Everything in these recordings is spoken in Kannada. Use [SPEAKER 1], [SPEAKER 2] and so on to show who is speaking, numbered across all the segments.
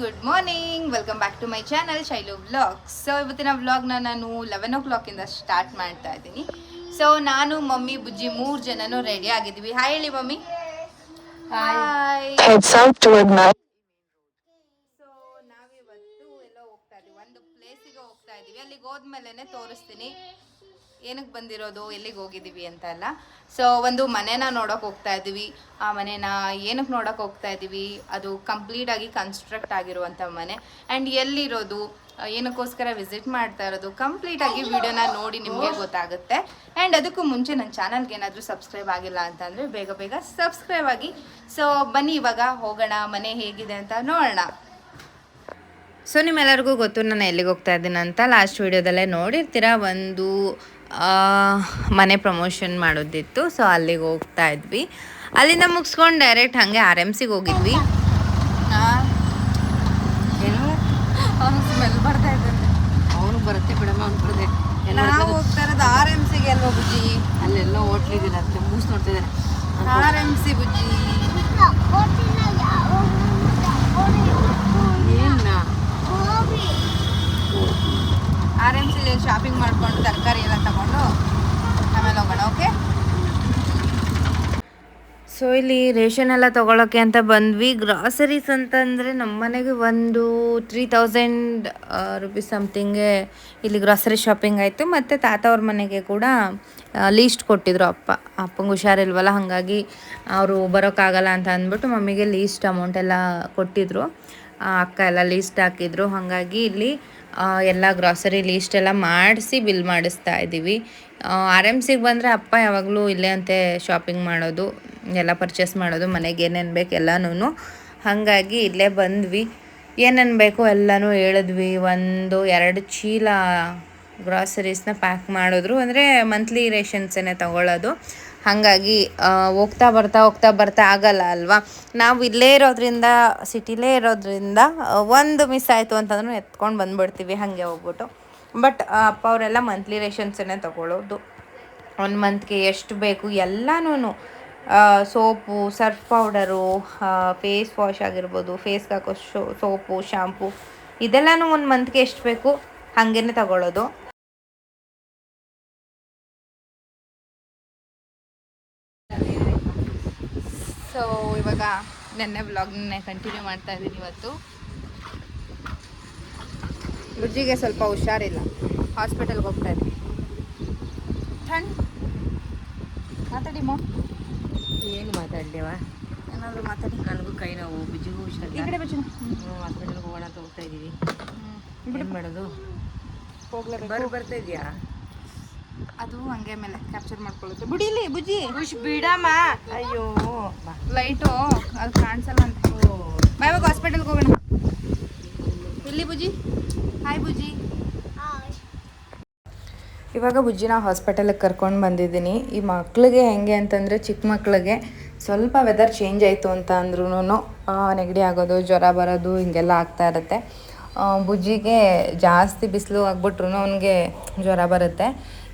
[SPEAKER 1] Good morning welcome back to my channel Shailu vlog so ಇವತ್ತಿನ ವ್ಲಾಗ್ನ ನಾನು ಲೆವೆನ್ ಓ ಕ್ಲಾಕಿಂದ ಸ್ಟಾರ್ಟ್ ಮಾಡ್ತಾ ಇದ್ದೀನಿ. ಸೊ ನಾನು ಮಮ್ಮಿ ಬುಜ್ಜಿ ಮೂರು ಜನನು ರೆಡಿ ಆಗಿದ್ದೀವಿ. ಹಾಯ್ ಹೇಳಿ ಮಮ್ಮಿ. ಹಾಯ್. ಸೊ ನಾವಿವತ್ತು ಎಲ್ಲೋ ಹೋಗ್ತಾ ಇದೀವಿ ಒಂದು ಪ್ಲೇಸಿಗೆ ಹೋಗ್ತಾ ಇದೀವಿ ಅಲ್ಲಿಗೆ ಹೋದ್ಮೇಲೆ ತೋರಿಸ್ತೀನಿ. ಏನಕ್ಕೆ ಬಂದಿರೋದು, ಎಲ್ಲಿಗೆ ಹೋಗಿದ್ದೀವಿ ಅಂತ ಅಲ್ಲ. ಸೊ ಒಂದು ಮನೆನ ನೋಡೋಕೆ ಹೋಗ್ತಾ ಇದ್ದೀವಿ ಆ ಮನೆನ ಏನಕ್ಕೆ ನೋಡೋಕೆ ಹೋಗ್ತಾ ಇದ್ದೀವಿ ಅದು ಕಂಪ್ಲೀಟ್ ಆಗಿ ಕನ್ಸ್ಟ್ರಕ್ಟ್ ಆಗಿರುವಂಥ ಮನೆ. ಆ್ಯಂಡ್ ಎಲ್ಲಿರೋದು? ಏನಕ್ಕೋಸ್ಕರ ವಿಸಿಟ್ ಮಾಡ್ತಾ ಇರೋದು? ಕಂಪ್ಲೀಟ್ ಆಗಿ ವಿಡಿಯೋನ ನೋಡಿ ನಿಮಗೆ ಗೊತ್ತಾಗುತ್ತೆ. ಆ್ಯಂಡ್ ಅದಕ್ಕೂ ಮುಂಚೆ ನನ್ನ ಚಾನಲ್ಗೆ ಏನಾದರೂ ಸಬ್ಸ್ಕ್ರೈಬ್ ಆಗಿಲ್ಲ ಅಂತಂದರೆ ಬೇಗ ಬೇಗ ಸಬ್ಸ್ಕ್ರೈಬ್ ಆಗಿ. ಸೊ ಬನ್ನಿ ಇವಾಗ ಹೋಗೋಣ, ಮನೆ ಹೇಗಿದೆ ಅಂತ ನೋಡೋಣ. ಸೊ ನಿಮ್ಮೆಲ್ಲರಿಗೂ ಗೊತ್ತು, ನಾನು ಎಲ್ಲಿಗೆ ಹೋಗ್ತಾ ಇದ್ದೀನಿ ಅಂತ. ಲಾಸ್ಟ್ ವೀಡಿಯೋದಲ್ಲೇ ನೋಡಿರ್ತೀರ? ಒಂದು ಮನೆ ಪ್ರಮೋಷನ್ ಮಾಡೋದಿತ್ತು ಸೊ ಅಲ್ಲಿಗೆ ಹೋಗ್ತಾ ಇದ್ವಿ. ಅಲ್ಲಿಂದ ಮುಗಿಸ್ಕೊಂಡು ಡೈರೆಕ್ಟ್ ಹಾಗೆ ಆರ್ ಎಂ ಸಿಗೆ ಹೋಗಿದ್ವಿ. ಅವನು ಸ್ಮೆಲ್ ಬರ್ತಾ ಇದ್ದಾನೆ.
[SPEAKER 2] ಅವನು ಬರುತ್ತೆ ಬಿಡಮ್ಮ ಅವ್ನು ಎಲ್ಲ
[SPEAKER 1] ನಾವು ಹೋಗ್ತಾ ಇರೋದು ಆರ್ ಎಂ ಸಿಗೆ ಅಲ್ವಾ ಬುಜ್ಜಿ?
[SPEAKER 2] ಅಲ್ಲೆಲ್ಲ ಹೋಟ್ಲಿದ್ದೀರ ಮುಗಿಸ್ ಮೂಸ್
[SPEAKER 1] R M C ಬುಜ್ಜಿ. R M ಸಿಲಿ ಶಾಪಿಂಗ್ ಮಾಡಿಕೊಂಡು ತರಕಾರಿ ಎಲ್ಲ ತಗೊಂಡು ಆಮೇಲೆ ಹೋಗೋಣ, ಓಕೆ? ಸೊ ಇಲ್ಲಿ ರೇಷನ್ ಎಲ್ಲ ತೊಗೊಳಕ್ಕೆ ಅಂತ ಬಂದ್ವಿ. ಗ್ರಾಸರೀಸ್ ಅಂತಂದರೆ ನಮ್ಮ ಮನೆಗೆ ಒಂದು ತ್ರೀ ತೌಸಂಡ್ ರುಪೀಸ್ ಸಮಥಿಂಗೆ ಇಲ್ಲಿ ಗ್ರಾಸರಿ ಶಾಪಿಂಗ್ ಆಯಿತು. ಮತ್ತು ತಾತ ಅವ್ರ ಮನೆಗೆ ಕೂಡ ಲೀಸ್ಟ್ ಕೊಟ್ಟಿದ್ರು ಅಪ್ಪ. ಅಪ್ಪಂಗೆ ಹುಷಾರಿಲ್ವಲ್ಲ, ಹಾಗಾಗಿ ಅವರು ಬರೋಕ್ಕಾಗಲ್ಲ ಅಂತ ಅಂದ್ಬಿಟ್ಟು ಮಮ್ಮಿಗೆ ಲೀಸ್ಟ್ ಅಮೌಂಟ್ ಎಲ್ಲ ಕೊಟ್ಟಿದ್ರು. ಅಕ್ಕ ಎಲ್ಲ ಲೀಸ್ಟ್ ಹಾಕಿದ್ರು. ಹಾಗಾಗಿ ಇಲ್ಲಿ ಎಲ್ಲ ಗ್ರಾಸರಿ ಲೀಸ್ಟ್ ಎಲ್ಲ ಮಾಡಿಸಿ ಬಿಲ್ ಮಾಡಿಸ್ತಾ ಇದ್ದೀವಿ ಆರ್ ಎಂ ಸಿಗೆ ಬಂದರೆ ಅಪ್ಪ ಯಾವಾಗಲೂ ಇಲ್ಲೇ ಅಂತೆ ಶಾಪಿಂಗ್ ಮಾಡೋದು, ಎಲ್ಲ ಪರ್ಚೇಸ್ ಮಾಡೋದು, ಮನೆಗೆ ಏನೇನು ಬೇಕು ಎಲ್ಲನೂ ಹಾಗಾಗಿ ಇಲ್ಲೇ ಬಂದ್ವಿ. ಏನೇನು ಬೇಕು ಎಲ್ಲನೂ ಹೇಳಿದ್ವಿ. ಒಂದು, ಎರಡು ಚೀಲ ಗ್ರಾಸರೀಸ್ನ ಪ್ಯಾಕ್ ಮಾಡಿದ್ರು. ಅಂದರೆ ಮಂತ್ಲಿ ರೇಷನ್ಸೇ ತಗೊಳ್ಳೋದು ಹಾಗಾಗಿ ಹೋಗ್ತಾ ಬರ್ತಾ ಹೋಗ್ತಾ ಬರ್ತಾ ಆಗಲ್ಲ ಅಲ್ವಾ? ನಾವು ಇಲ್ಲೇ ಇರೋದ್ರಿಂದ, ಸಿಟಿಲೇ ಇರೋದ್ರಿಂದ ಒಂದು ಮಿಸ್ ಆಯಿತು ಅಂತಂದ್ರೂ ಎತ್ಕೊಂಡು ಬಂದ್ಬಿಡ್ತೀವಿ, ಹಾಗೆ ಹೋಗ್ಬಿಟ್ಟು. ಬಟ್ ಅಪ್ಪ ಅವರೆಲ್ಲ ಮಂತ್ಲಿ ರೇಷನ್ಸನ್ನೇ ತಗೊಳ್ಳೋದು ಒಂದು ಮಂತ್ಗೆ ಎಷ್ಟು ಬೇಕು ಎಲ್ಲನೂ soap surf powder face wash ಆಗಿರ್ಬೋದು ಫೇಸ್ಗೆ ಹಾಕೋ ಶೋ, ಸೋಪು ಶಾಂಪು ಇದೆಲ್ಲನೂ ಒಂದು ಮಂತ್ಗೆ ಎಷ್ಟು ಬೇಕು, ಹಾಗೇನೆ ತಗೊಳ್ಳೋದು ಸೊ ಇವಾಗ ನೆನ್ನೆ ವ್ಲಾಗ್ನೇ ಕಂಟಿನ್ಯೂ ಮಾಡ್ತಾ ಇದ್ದೀನಿ ಇವತ್ತು. ರುಜಿಗೆ ಸ್ವಲ್ಪ ಹುಷಾರಿಲ್ಲ. ಹಾಸ್ಪಿಟಲ್ಗೆ ಹೋಗ್ತಾ ಇದ್ದೀನಿ. ಥಂಡ್ ಮಾತಾಡಿ ಮಾ.
[SPEAKER 2] ಏನು ಮಾತಾಡಲಿವ
[SPEAKER 1] ಏನಾದರೂ ಮಾತಾಡಿ.
[SPEAKER 2] ನನಗೂ ಕೈ ನೋವು ಬಿಜಿಗೂ
[SPEAKER 1] ಈ
[SPEAKER 2] ಹುಷಾರಿಲ್ಲ
[SPEAKER 1] ಕಡೆ ಬಚ್ಚು.
[SPEAKER 2] ಹಾಸ್ಪಿಟಲ್ಗೆ ಹೋಗೋಣ ಅಂತ ಹೋಗ್ತಾ ಇದ್ದೀವಿ. ಏನು ಮಾಡೋದು?
[SPEAKER 1] ಹೋಗ್ಲೇಬೇಕು.
[SPEAKER 2] ಬರು ಬರ್ತಾ ಇದೆಯಾ?
[SPEAKER 1] ಅದು ಹಂಗೆ ಮೇಲೆ ಕ್ಯಾಪ್ಚರ್ ಮಾಡ್ಕೊಳ್ಳುತ್ತೆ. ಬುಡಿಲಿ ಬುಜ್ಜಿ.
[SPEAKER 2] ಖುಷ್ ಬಿಡಮ್ಮ. ಅಯ್ಯೋ
[SPEAKER 1] ಲೈಟು ಅದು ಕಾಣಿಸಲ್ಲ ಅಂತ. ಬಾ ಇವಾಗ ಹಾಸ್ಪಿಟಲ್ಗೆ ಹೋಗೋಣ. ಇಲ್ಲಿ ಬುಜ್ಜಿ? ಹಾಯ್ ಬುಜ್ಜಿ. ಇವಾಗ ಬುಜ್ಜಿನ ಹಾಸ್ಪಿಟಲಿಗೆ ಕರ್ಕೊಂಡು ಬಂದಿದ್ದೀನಿ. ಈ ಮಕ್ಳಿಗೆ ಹೆಂಗೆ ಅಂತಂದರೆ ಚಿಕ್ಕ ಮಕ್ಳಿಗೆ ಸ್ವಲ್ಪ ವೆದರ್ ಚೇಂಜ್ ಆಯಿತು ಅಂತ ಅಂದ್ರೂ ನೆಗಡಿ ಆಗೋದು ಜ್ವರ ಬರೋದು ಹಿಂಗೆಲ್ಲ ಆಗ್ತಾ ಇರುತ್ತೆ. ಬುಜ್ಜಿಗೆ ಜಾಸ್ತಿ ಬಿಸಿಲು ಆಗ್ಬಿಟ್ರು ಅವನಿಗೆ ಜ್ವರ ಬರುತ್ತೆ.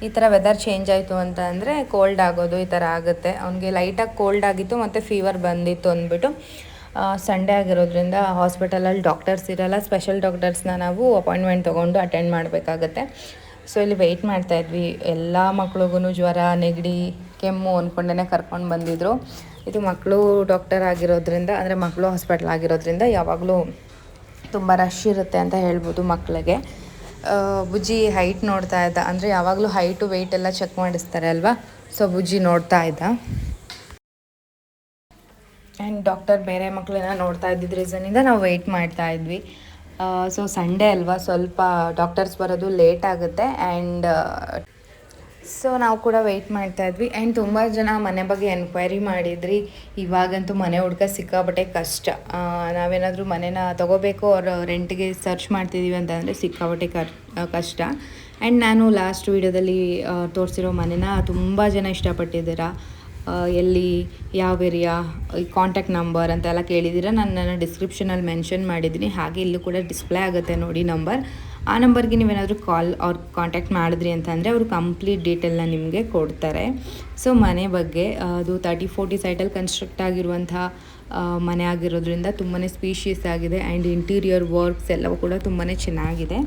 [SPEAKER 1] ಈ ಥರ ವೆದರ್ ಚೇಂಜ್ ಆಯಿತು ಅಂತ ಅಂದರೆ ಕೋಲ್ಡ್ ಆಗೋದು ಈ ಥರ ಆಗುತ್ತೆ. ಅವನಿಗೆ ಲೈಟಾಗಿ ಕೋಲ್ಡ್ ಆಗಿತ್ತು ಮತ್ತು ಫೀವರ್ ಬಂದಿತ್ತು ಅಂದ್ಬಿಟ್ಟು ಸಂಡೇ ಆಗಿರೋದ್ರಿಂದ ಹಾಸ್ಪಿಟಲಲ್ಲಿ ಡಾಕ್ಟರ್ಸ್ ಇರಲ್ಲ ಸ್ಪೆಷಲ್ ಡಾಕ್ಟರ್ಸ್ನ ನಾವು ಅಪಾಯಿಂಟ್ಮೆಂಟ್ ತೊಗೊಂಡು ಅಟೆಂಡ್ ಮಾಡಬೇಕಾಗತ್ತೆ. ಸೊ ಇಲ್ಲಿ ವೆಯ್ಟ್ ಮಾಡ್ತಾ ಇದ್ವಿ. ಎಲ್ಲ ಮಕ್ಳಿಗೂ ಜ್ವರ, ನೆಗಡಿ, ಕೆಮ್ಮು ಅಂದ್ಕೊಂಡೇ ಕರ್ಕೊಂಡು ಬಂದಿದ್ರು. ಇದು ಮಕ್ಕಳು ಡಾಕ್ಟರ್ ಆಗಿರೋದ್ರಿಂದ, ಅಂದರೆ ಮಕ್ಕಳು ಹಾಸ್ಪಿಟ್ಲ್ ಆಗಿರೋದ್ರಿಂದ ಯಾವಾಗಲೂ ತುಂಬ ರಶ್ ಇರುತ್ತೆ ಅಂತ ಹೇಳ್ಬೋದು ಮಕ್ಕಳಿಗೆ ಬುಜ್ಜಿ ಹೈಟ್ ನೋಡ್ತಾ ಇದ್ದ. ಅಂದರೆ ಯಾವಾಗಲೂ ಹೈಟು ವೆಯ್ಟ್ ಎಲ್ಲ ಚೆಕ್ ಮಾಡಿಸ್ತಾರೆ ಅಲ್ವಾ? ಸೊ ಬುಜ್ಜಿ ನೋಡ್ತಾ ಇದ್ದ. ಆ್ಯಂಡ್ ಡಾಕ್ಟರ್ ಬೇರೆ ಮಕ್ಕಳನ್ನ ನೋಡ್ತಾ ಇದ್ದಿದ್ದ ರೀಸನಿಂದ ನಾವು ವೆಯ್ಟ್ ಮಾಡ್ತಾ ಇದ್ವಿ. ಸೊ ಸಂಡೇ ಅಲ್ವಾ? ಸ್ವಲ್ಪ ಡಾಕ್ಟರ್ಸ್ ಬರೋದು ಲೇಟ್ ಆಗುತ್ತೆ. ಆ್ಯಂಡ್ ಸೊ ನಾವು ಕೂಡ ವೆಯ್ಟ್ ಮಾಡ್ತಾ ಇದ್ವಿ. ಆ್ಯಂಡ್ ತುಂಬ ಜನ ಮನೆ ಬಗ್ಗೆ ಎನ್ಕ್ವೈರಿ ಮಾಡಿದ್ರಿ. ಇವಾಗಂತೂ ಮನೆ ಹುಡ್ಕ ಸಿಕ್ಕಾಬಟ್ಟೆ ಕಷ್ಟ. ನಾವೇನಾದರೂ ಮನೇನ ತಗೋಬೇಕು ಅವ್ರ ರೆಂಟ್ಗೆ ಸರ್ಚ್ ಮಾಡ್ತಿದ್ದೀವಿ ಅಂತಂದರೆ ಸಿಕ್ಕಾಬಟ್ಟೆ ಕಷ್ಟ. ಆ್ಯಂಡ್ ನಾನು ಲಾಸ್ಟ್ ವೀಡಿಯೋದಲ್ಲಿ ತೋರಿಸಿರೋ ಮನೆನ ತುಂಬ ಜನ ಇಷ್ಟಪಟ್ಟಿದ್ದೀರಾ. ಎಲ್ಲಿ, ಯಾವ ಏರಿಯಾ ಈ ಕಾಂಟ್ಯಾಕ್ಟ್ ನಂಬರ್ ಅಂತೆಲ್ಲ ಕೇಳಿದ್ದೀರಾ. ನಾನು ನನ್ನ ಡಿಸ್ಕ್ರಿಪ್ಷನಲ್ಲಿ ಮೆನ್ಷನ್ ಮಾಡಿದ್ದೀನಿ. ಹಾಗೆ ಇಲ್ಲೂ ಕೂಡ ಡಿಸ್ಪ್ಲೇ ಆಗುತ್ತೆ ನೋಡಿ ನಂಬರ್ ಆ ನಂಬರ್ಗೆ ನೀವೇನಾದರೂ ಕಾಲ್ ಅವ್ರು ಕಾಂಟ್ಯಾಕ್ಟ್ ಮಾಡಿದ್ರಿ ಅಂತಂದರೆ ಅವರು ಕಂಪ್ಲೀಟ್ ಡೀಟೇಲ್ನ ನಿಮಗೆ ಕೊಡ್ತಾರೆ. ಸೊ ಮನೆ ಬಗ್ಗೆ, ಅದು ತರ್ಟಿ ಫೋರ್ಟಿ ಸೈಟಲ್ಲಿ ಕನ್ಸ್ಟ್ರಕ್ಟ್ ಆಗಿರುವಂಥ ಮನೆ ಆಗಿರೋದ್ರಿಂದ ತುಂಬಾ ಸ್ಪೀಷಿಯಸ್ ಆಗಿದೆ ಆ್ಯಂಡ್ ಇಂಟೀರಿಯರ್ ವರ್ಕ್ಸ್ ಎಲ್ಲವೂ ಕೂಡ ತುಂಬಾ ಚೆನ್ನಾಗಿದೆ.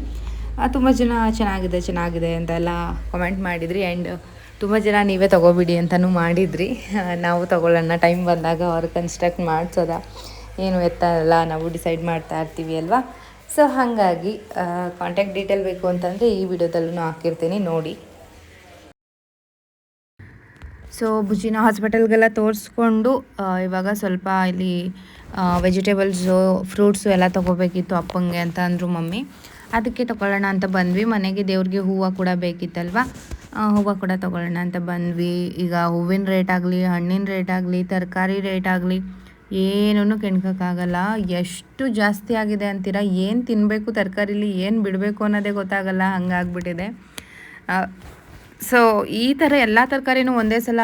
[SPEAKER 1] ತುಂಬ ಜನ ಚೆನ್ನಾಗಿದೆ ಚೆನ್ನಾಗಿದೆ ಅಂತೆಲ್ಲ ಕಮೆಂಟ್ ಮಾಡಿದ್ರಿ ಆ್ಯಂಡ್ ತುಂಬ ಜನ ನೀವೇ ತೊಗೋಬಿಡಿ ಅಂತಲೂ ಮಾಡಿದ್ರಿ. ನಾವು ತೊಗೊಳ್ಳೋಣ ಟೈಮ್ ಬಂದಾಗ ಅವ್ರು ಕನ್ಸ್ಟ್ರಕ್ಟ್ ಮಾಡಿಸೋದ? ಏನು ಎತ್ತ ಎಲ್ಲ ನಾವು ಡಿಸೈಡ್ ಮಾಡ್ತಾ ಇರ್ತೀವಿ ಅಲ್ವಾ? ಸೊ ಹಾಗಾಗಿ ಕಾಂಟ್ಯಾಕ್ಟ್ ಡೀಟೇಲ್ ಬೇಕು ಅಂತಂದರೆ ಈ ವಿಡಿಯೋದಲ್ಲೂ ಹಾಕಿರ್ತೀನಿ, ನೋಡಿ. ಸೊ ಭುಜಿನ ಹಾಸ್ಪಿಟಲ್ಗೆಲ್ಲ ತೋರಿಸ್ಕೊಂಡು ಇವಾಗ ಸ್ವಲ್ಪ ಇಲ್ಲಿ ವೆಜಿಟೇಬಲ್ಸು ಫ್ರೂಟ್ಸು ಎಲ್ಲ ತೊಗೋಬೇಕಿತ್ತು ಅಪ್ಪಂಗೆ ಅಂತ ಅಂದರು ಮಮ್ಮಿ. ಅದಕ್ಕೆ ತೊಗೊಳ್ಳೋಣ ಅಂತ ಬಂದ್ವಿ. ಮನೆಗೆ ದೇವ್ರಿಗೆ ಹೂವು ಕೂಡ ಬೇಕಿತ್ತಲ್ವ? ಹೂವು ಕೂಡ ತೊಗೊಳ್ಳೋಣ ಅಂತ ಬಂದ್ವಿ. ಈಗ ಹೂವಿನ ರೇಟ್ ಆಗಲಿ, ಹಣ್ಣಿನ ರೇಟ್ ಆಗಲಿ, ತರಕಾರಿ ರೇಟ್ ಆಗಲಿ ಏನೂ ಕೆಣ್ಕೋಕ್ಕಾಗಲ್ಲ. ಎಷ್ಟು ಜಾಸ್ತಿ ಆಗಿದೆ ಅಂತೀರಾ? ಏನು ತಿನ್ನಬೇಕು ತರಕಾರಿಲಿ, ಏನು ಬಿಡಬೇಕು ಅನ್ನೋದೇ ಗೊತ್ತಾಗಲ್ಲ, ಹಂಗಾಗ್ಬಿಟ್ಟಿದೆ. ಸೊ, ಈ ಥರ ಎಲ್ಲ ತರಕಾರಿನೂ ಒಂದೇ ಸಲ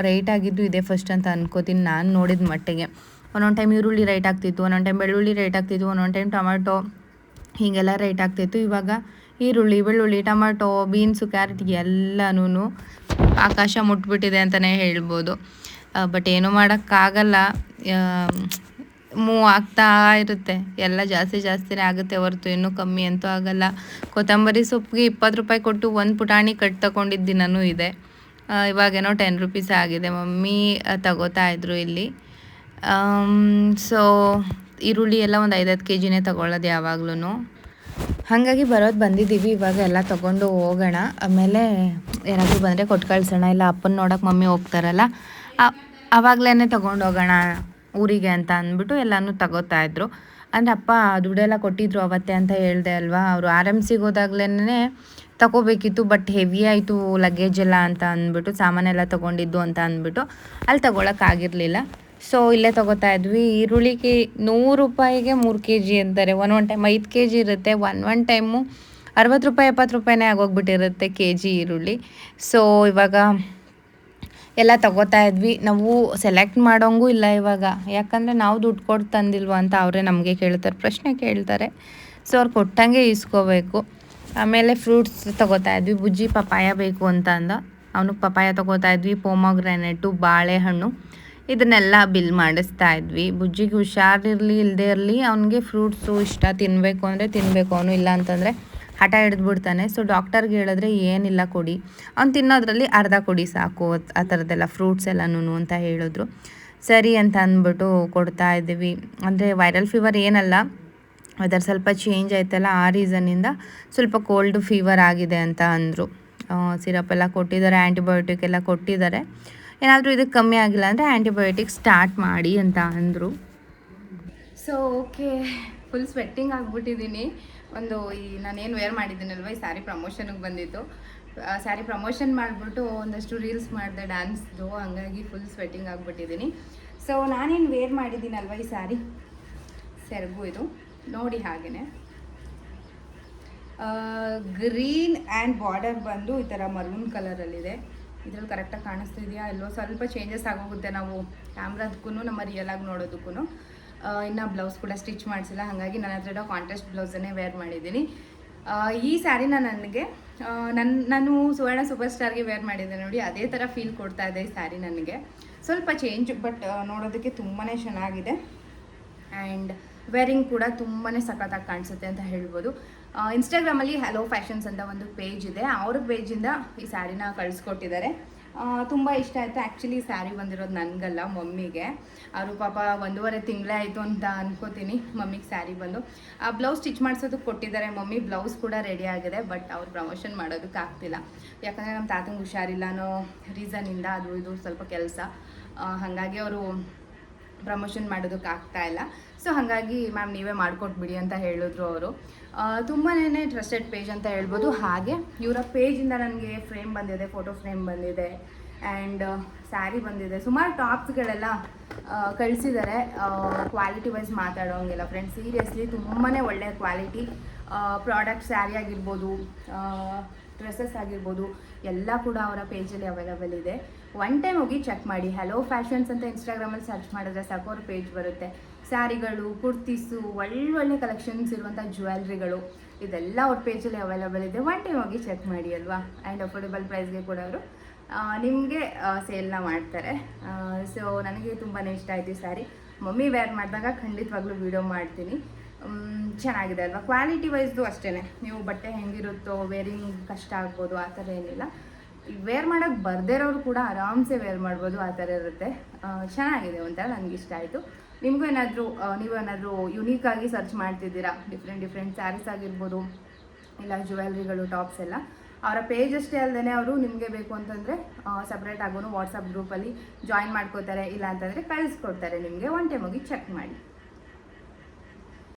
[SPEAKER 1] ರೈಟ್ ಆಗಿದ್ದು ಇದೆ ಫಸ್ಟ್ ಅಂತ ಅನ್ಕೋತೀನಿ ನಾನು ನೋಡಿದ ಮಟ್ಟಿಗೆ. ಒಂದೊಂದು ಟೈಮ್ ಈರುಳ್ಳಿ ರೈಟ್ ಆಗ್ತಿತ್ತು, ಒಂದೊಂದು ಟೈಮ್ ಬೆಳ್ಳುಳ್ಳಿ ರೈಟ್ ಆಗ್ತಿತ್ತು, ಒಂದೊಂದು ಟೈಮ್ ಟೊಮೆಟೊ ಹೀಗೆಲ್ಲ ರೈಟ್ ಆಗ್ತಿತ್ತು. ಇವಾಗ ಈರುಳ್ಳಿ, ಬೆಳ್ಳುಳ್ಳಿ, ಟೊಮೆಟೊ, ಬೀನ್ಸು, ಕ್ಯಾರೆಟ್ ಎಲ್ಲನೂ ಆಕಾಶ ಮುಟ್ಬಿಟ್ಟಿದೆ ಅಂತಲೇ ಹೇಳ್ಬೋದು. ಬಟ್ ಏನೂ ಮಾಡೋಕ್ಕಾಗಲ್ಲ. ಮೂವ್ ಆಗ್ತಾ ಇರುತ್ತೆ. ಎಲ್ಲ ಜಾಸ್ತಿ ಜಾಸ್ತಿನೇ ಆಗುತ್ತೆ ಹೊರತು, ಇನ್ನೂ ಕಮ್ಮಿ ಅಂತೂ ಆಗಲ್ಲ. ಕೊತ್ತಂಬರಿ ಸೊಪ್ಪಿಗೆ ಇಪ್ಪತ್ತು ರೂಪಾಯಿ ಕೊಟ್ಟು ಒಂದು ಪುಟಾಣಿ ಕಟ್ ತಗೊಂಡಿದ್ದ ದಿನವೂ ಇದೆ. ಇವಾಗೇನೋ ಟೆನ್ ರುಪೀಸ್ ಆಗಿದೆ. ಮಮ್ಮಿ ತಗೋತಾ ಇದ್ರು ಇಲ್ಲಿ. ಸೊ ಈರುಳ್ಳಿ ಎಲ್ಲ ಒಂದು ಐದತ್ತು ಕೆ ಜಿನೇ ತಗೊಳ್ಳೋದು ಯಾವಾಗ್ಲೂ ಹಾಗಾಗಿ ಬರೋದು ಬಂದಿದ್ದೀವಿ. ಇವಾಗ ಎಲ್ಲ ತೊಗೊಂಡು ಹೋಗೋಣ. ಆಮೇಲೆ ಏನಾದರೂ ಬಂದರೆ ಕೊಟ್ಟು ಕಳ್ಸೋಣ. ಇಲ್ಲ, ಅಪ್ಪನ ನೋಡೋಕೆ ಮಮ್ಮಿ ಹೋಗ್ತಾರಲ್ಲ. ಆವಾಗಲೇ ಹೋಗೋಣ ಊರಿಗೆ ಅಂತ ಅಂದ್ಬಿಟ್ಟು ಎಲ್ಲನೂ ತಗೋತಾ ಇದ್ರು. ಅಂದರೆ ಅಪ್ಪ ದುಡ್ಡೆಲ್ಲ ಕೊಟ್ಟಿದ್ರು ಅವತ್ತೇ ಅಂತ ಹೇಳ್ದೆ ಅಲ್ವಾ? ಅವರು ಆರ್ ಎಂ ಸಿಗೆ ಹೋದಾಗ್ಲೇ ತಗೋಬೇಕಿತ್ತು, ಬಟ್ ಹೆವಿ ಆಯಿತು ಲಗೇಜ್ ಎಲ್ಲ ಅಂತ ಅಂದ್ಬಿಟ್ಟು ಸಾಮಾನೆಲ್ಲ ತಗೊಂಡಿದ್ದು ಅಂತ ಅಂದ್ಬಿಟ್ಟು ಅಲ್ಲಿ ತೊಗೊಳಕ್ಕಾಗಿರಲಿಲ್ಲ ಸೊ ಇಲ್ಲೇ ತಗೋತಾ ಇದ್ವಿ. ಈರುಳ್ಳಿಗೆ ನೂರು ರೂಪಾಯಿಗೆ ಮೂರು ಕೆ ಜಿ ಅಂತಾರೆ. ಒನ್ ಒನ್ ಟೈಮ್ ಐದು ಕೆ ಜಿ ಇರುತ್ತೆ. ಒನ್ ಒನ್ ಟೈಮು ಅರವತ್ತು ರೂಪಾಯಿ, ಎಪ್ಪತ್ತು ರೂಪಾಯಿನೇ ಆಗೋಗ್ಬಿಟ್ಟಿರುತ್ತೆ ಕೆ ಜಿ ಈರುಳ್ಳಿ. ಸೊ ಇವಾಗ ಎಲ್ಲ ತಗೋತಾ ಇದ್ವಿ. ನಾವು ಸೆಲೆಕ್ಟ್ ಮಾಡೋಂಗೂ ಇಲ್ಲ ಇವಾಗ. ಯಾಕಂದರೆ ನಾವು ದುಡ್ಡು ಕೊಟ್ಟು ತಂದಿಲ್ವ ಅಂತ ಅವರೇ ನಮಗೆ ಕೇಳ್ತಾರೆ, ಪ್ರಶ್ನೆ ಕೇಳ್ತಾರೆ. ಸೊ ಅವ್ರು ಕೊಟ್ಟಂಗೆ ಇಸ್ಕೋಬೇಕು. ಆಮೇಲೆ ಫ್ರೂಟ್ಸ್ ತಗೋತಾ ಇದ್ವಿ. ಬುಜ್ಜಿ ಪಪಾಯ ಬೇಕು ಅಂತ ಅಂದ. ಅವನಿಗೆ ಪಪಾಯ ತಗೋತಾ ಇದ್ವಿ ಪೋಮಗ್ರಾನೆಟು ಬಾಳೆಹಣ್ಣು. ಇದನ್ನೆಲ್ಲ ಬಿಲ್ ಮಾಡಿಸ್ತಾ ಇದ್ವಿ. ಬುಜ್ಜಿಗೆ ಹುಷಾರಿರಲಿ ಇಲ್ಲದೇ ಇರಲಿ, ಅವನಿಗೆ ಫ್ರೂಟ್ಸು ಇಷ್ಟ ತಿನ್ನಬೇಕು ಅಂದರೆ ತಿನ್ನಬೇಕು ಅವನು ಇಲ್ಲ ಅಂತಂದರೆ ಹಠ ಹಿಡಿದ್ಬಿಡ್ತಾನೆ. ಸೊ ಡಾಕ್ಟರ್ಗೆ ಹೇಳಿದ್ರೆ ಏನಿಲ್ಲ ಕೊಡಿ. ಅವ್ನು ತಿನ್ನೋದ್ರಲ್ಲಿ ಅರ್ಧ ಕೊಡಿ ಸಾಕು, ಆ ಥರದ್ದೆಲ್ಲ ಫ್ರೂಟ್ಸ್ ಎಲ್ಲನೂ ಅಂತ ಹೇಳಿದ್ರು. ಸರಿ ಅಂತ ಅಂದ್ಬಿಟ್ಟು ಕೊಡ್ತಾ ಇದ್ದೀವಿ. ಅಂದರೆ ವೈರಲ್ ಫೀವರ್ ಏನಲ್ಲ ವೆದರ್ ಸ್ವಲ್ಪ ಚೇಂಜ್ ಆಯ್ತಲ್ಲ ಆ ರೀಸನ್ನಿಂದ ಸ್ವಲ್ಪ ಕೋಲ್ಡ್ ಫೀವರ್ ಆಗಿದೆ ಅಂತ ಅಂದರು. ಸಿರಪ್ ಎಲ್ಲ ಕೊಟ್ಟಿದ್ದಾರೆ ಆ್ಯಂಟಿಬಯೋಟಿಕ್ ಎಲ್ಲ ಕೊಟ್ಟಿದ್ದಾರೆ. ಏನಾದರೂ ಇದಕ್ಕೆ ಕಮ್ಮಿ ಆಗಿಲ್ಲ ಅಂದರೆ ಆ್ಯಂಟಿಬಯೋಟಿಕ್ ಸ್ಟಾರ್ಟ್ ಮಾಡಿ ಅಂತ ಅಂದರು. ಸೊ ಓಕೆ ಫುಲ್ ಸ್ವೆಟ್ಟಿಂಗ್ ಆಗಿಬಿಟ್ಟಿದ್ದೀನಿ ಒಂದು ಈ ನಾನೇನು ವೇರ್ ಮಾಡಿದ್ದೀನಲ್ವ, ಈ ಸ್ಯಾರಿ ಪ್ರಮೋಷನ್ಗೆ ಬಂದಿತ್ತು. ಸ್ಯಾರಿ ಪ್ರಮೋಷನ್ ಮಾಡಿಬಿಟ್ಟು ಒಂದಷ್ಟು ರೀಲ್ಸ್ ಮಾಡಿದೆ ಡ್ಯಾನ್ಸ್ದು ಹಂಗಾಗಿ ಫುಲ್ ಸ್ವೆಟ್ಟಿಂಗ್ ಆಗಿಬಿಟ್ಟಿದ್ದೀನಿ ಸೊ ನಾನೇನು ವೇರ್ ಮಾಡಿದ್ದೀನಲ್ವ ಈ ಸ್ಯಾರಿ ಸೆರಗು ಇದು. ನೋಡಿ ಹಾಗೆಯೇ ಗ್ರೀನ್ ಆ್ಯಂಡ್ ಬಾರ್ಡರ್ ಬಂದು ಈ ಥರ ಮರೂನ್ ಕಲರಲ್ಲಿದೆ ಇದ್ರಲ್ಲಿ ಕರೆಕ್ಟಾಗಿ ಕಾಣಿಸ್ತಿದೆಯಾ ಎಲ್ಲೋ ಸ್ವಲ್ಪ ಚೇಂಜಸ್ ಆಗೋಗುತ್ತೆ ನಾವು ಕ್ಯಾಮ್ರಾದಕ್ಕೂ ನಮ್ಮ ರಿಯಲಾಗಿ ನೋಡೋದಕ್ಕೂ ಇನ್ನು ಬ್ಲೌಸ್ ಕೂಡ ಸ್ಟಿಚ್ ಮಾಡಿಸಿಲ್ಲ. ಹಾಗಾಗಿ ನನ್ನ ಹತ್ರ ಇರೋ ಕಾಂಟ್ರಾಸ್ಟ್ ಬ್ಲೌಸನ್ನೇ ವೇರ್ ಮಾಡಿದ್ದೀನಿ. ಈ ಸ್ಯಾರಿನ ನನಗೆ ನನ್ನ ನಾನು ಸುವರ್ಣ ಸೂಪರ್ ಸ್ಟಾರ್ಗೆ ವೇರ್ ಮಾಡಿದ್ದೆ ನೋಡಿ, ಅದೇ ಥರ ಫೀಲ್ ಕೊಡ್ತಾ ಇದೆ ಈ ಸ್ಯಾರಿ ನನಗೆ. ಸ್ವಲ್ಪ ಚೇಂಜ್ ಬಟ್ ನೋಡೋದಕ್ಕೆ ತುಂಬಾ ಚೆನ್ನಾಗಿದೆ. ಆ್ಯಂಡ್ ವೇರಿಂಗ್ ಕೂಡ ತುಂಬಾ ಸಖತ್ತಾಗಿ ಕಾಣಿಸುತ್ತೆ ಅಂತ ಹೇಳ್ಬೋದು. ಇನ್ಸ್ಟಾಗ್ರಾಮಲ್ಲಿ ಹಲೋ ಫ್ಯಾಷನ್ಸ್ ಅಂತ ಒಂದು ಪೇಜ್ ಇದೆ. ಅವ್ರ ಪೇಜಿಂದ ಈ ಸ್ಯಾರಿನ ಕಳಿಸ್ಕೊಟ್ಟಿದ್ದಾರೆ. ತುಂಬ ಇಷ್ಟ ಆಯಿತು. ಆ್ಯಕ್ಚುಲಿ ಸ್ಯಾರಿ ಬಂದಿರೋದು ನನಗಲ್ಲ, ಮಮ್ಮಿಗೆ. ಅವರು ಪಾಪ ಒಂದೂವರೆ ತಿಂಗಳೇ ಆಯಿತು ಅಂತ ಅಂದ್ಕೋತೀನಿ ಮಮ್ಮಿಗೆ ಸ್ಯಾರಿ ಬಂದು. ಆ ಬ್ಲೌಸ್ ಸ್ಟಿಚ್ ಮಾಡಿಸೋದಕ್ಕೆ ಕೊಟ್ಟಿದ್ದಾರೆ ಮಮ್ಮಿ. ಬ್ಲೌಸ್ ಕೂಡ ರೆಡಿ ಆಗಿದೆ ಬಟ್ ಅವ್ರು ಪ್ರಮೋಷನ್ ಮಾಡೋದಕ್ಕೆ ಆಗ್ತಿಲ್ಲ. ಯಾಕಂದರೆ ನಮ್ಮ ತಾತಂಗೆ ಹುಷಾರಿಲ್ಲ ಅನ್ನೋ ರೀಸನಿಂದ ಅದು ಇದು ಸ್ವಲ್ಪ ಕೆಲಸ. ಹಾಗಾಗಿ ಅವರು ಪ್ರಮೋಷನ್ ಮಾಡೋದಕ್ಕೆ ಆಗ್ತಾ ಇಲ್ಲ. ಸೊ ಹಾಗಾಗಿ ಮ್ಯಾಮ್ ನೀವೇ ಮಾಡಿಕೊಟ್ಬಿಡಿ ಅಂತ ಹೇಳಿದ್ರು ಅವರು. ತುಂಬಾ ಟ್ರಸ್ಟೆಡ್ ಪೇಜ್ ಅಂತ ಹೇಳ್ಬೋದು. ಹಾಗೆ ಇವರ ಪೇಜಿಂದ ನನಗೆ ಫ್ರೇಮ್ ಬಂದಿದೆ ಫೋಟೋ ಫ್ರೇಮ್ ಬಂದಿದೆ ಆ್ಯಂಡ್ ಸ್ಯಾರಿ ಬಂದಿದೆ. ಸುಮಾರು ಟಾಪ್ಸ್ಗಳೆಲ್ಲ ಕಳಿಸಿದ್ದಾರೆ ಕ್ವಾಲಿಟಿ ವೈಸ್ ಮಾತಾಡೋಂಗಿಲ್ಲ. ಫ್ರೆಂಡ್ಸ್ ಸೀರಿಯಸ್ಲಿ ತುಂಬಾ ಒಳ್ಳೆಯ ಕ್ವಾಲಿಟಿ ಪ್ರಾಡಕ್ಟ್ ಸ್ಯಾರಿ ಆಗಿರ್ಬೋದು ಡ್ರೆಸ್ಸಸ್ ಆಗಿರ್ಬೋದು, ಎಲ್ಲ ಕೂಡ ಅವರ ಪೇಜಲ್ಲಿ ಅವೈಲಬಲ್ ಇದೆ. ಒನ್ ಟೈಮ್ ಹೋಗಿ ಚೆಕ್ ಮಾಡಿ. ಹಲೋ ಫ್ಯಾಷನ್ಸ್ ಅಂತ ಇನ್ಸ್ಟಾಗ್ರಾಮಲ್ಲಿ ಸರ್ಚ್ ಮಾಡಿದ್ರೆ ಸಾಕು ಅವ್ರ ಪೇಜ್ ಬರುತ್ತೆ. ಸ್ಯಾರಿಗಳು ಕುರ್ತೀಸು ಒಳ್ಳೊಳ್ಳೆ ಕಲೆಕ್ಷನ್ಸ್ ಇರುವಂಥ ಜ್ಯುವೆಲ್ರಿಗಳು ಇದೆಲ್ಲ ಅವ್ರ ಪೇಜಲ್ಲಿ ಅವೈಲಬಲ್ ಇದೆ. ಒನ್ ಟೈಮ್ ಹೋಗಿ ಚೆಕ್ ಮಾಡಿ ಅಲ್ವಾ? ಆ್ಯಂಡ್ ಅಫೋರ್ಡೆಬಲ್ ಪ್ರೈಸ್ಗೆ ಕೂಡ ಅವರು ನಿಮಗೆ ಸೇಲ್ನ ಮಾಡ್ತಾರೆ. ಸೊ ನನಗೆ ತುಂಬಾ ಇಷ್ಟ ಆಯಿತು ಸ್ಯಾರಿ ಮಮ್ಮಿ ವೇರ್ ಮಾಡಿದಾಗ ಖಂಡಿತವಾಗ್ಲೂ ವಿಡಿಯೋ ಮಾಡ್ತೀನಿ. ಚೆನ್ನಾಗಿದೆ ಅಲ್ವಾ? ಕ್ವಾಲಿಟಿ ವೈಸ್ದು ಅಷ್ಟೇ ನೀವು ಬಟ್ಟೆ ಹೆಂಗಿರುತ್ತೋ ವೇರಿಂಗ್ ಕಷ್ಟ ಆಗ್ಬೋದು, ಆ ಥರ ಏನಿಲ್ಲ. ವೇರ್ ಮಾಡೋಕ್ಕೆ ಬರದೇ ಇರೋರು ಕೂಡ ಆರಾಮ್ಸೆ ವೇರ್ ಮಾಡ್ಬೋದು, ಆ ಥರ ಇರುತ್ತೆ. ಚೆನ್ನಾಗಿದೆ ಒಂಥರ ನನಗೆ ಇಷ್ಟ ಆಯಿತು. ನಿಮಗೂ ಏನಾದರೂ ನೀವು ಏನಾದರೂ ಆಗಿ ಸರ್ಚ್ ಮಾಡ್ತಿದ್ದೀರಾ? ಡಿಫ್ರೆಂಟ್ ಡಿಫ್ರೆಂಟ್ ಸ್ಯಾರೀಸ್ ಆಗಿರ್ಬೋದು, ಇಲ್ಲ ಜ್ಯುವೆಲ್ರಿಗಳು ಟಾಪ್ಸ್ ಎಲ್ಲ. ಅವರ ಪೇಜ್ ಅಷ್ಟೇ ಅಲ್ಲದೆ ಅವರು ನಿಮಗೆ ಬೇಕು ಅಂತಂದರೆ ಸಪ್ರೇಟ್ ಆಗೋನು ವಾಟ್ಸಪ್ ಗ್ರೂಪಲ್ಲಿ ಜಾಯಿನ್ ಮಾಡ್ಕೋತಾರೆ, ಇಲ್ಲ ಅಂತಂದರೆ ಕಳಿಸ್ಕೊಡ್ತಾರೆ ನಿಮಗೆ. ಒನ್ ಟೈಮ್ ಹೋಗಿ ಚೆಕ್ ಮಾಡಿ.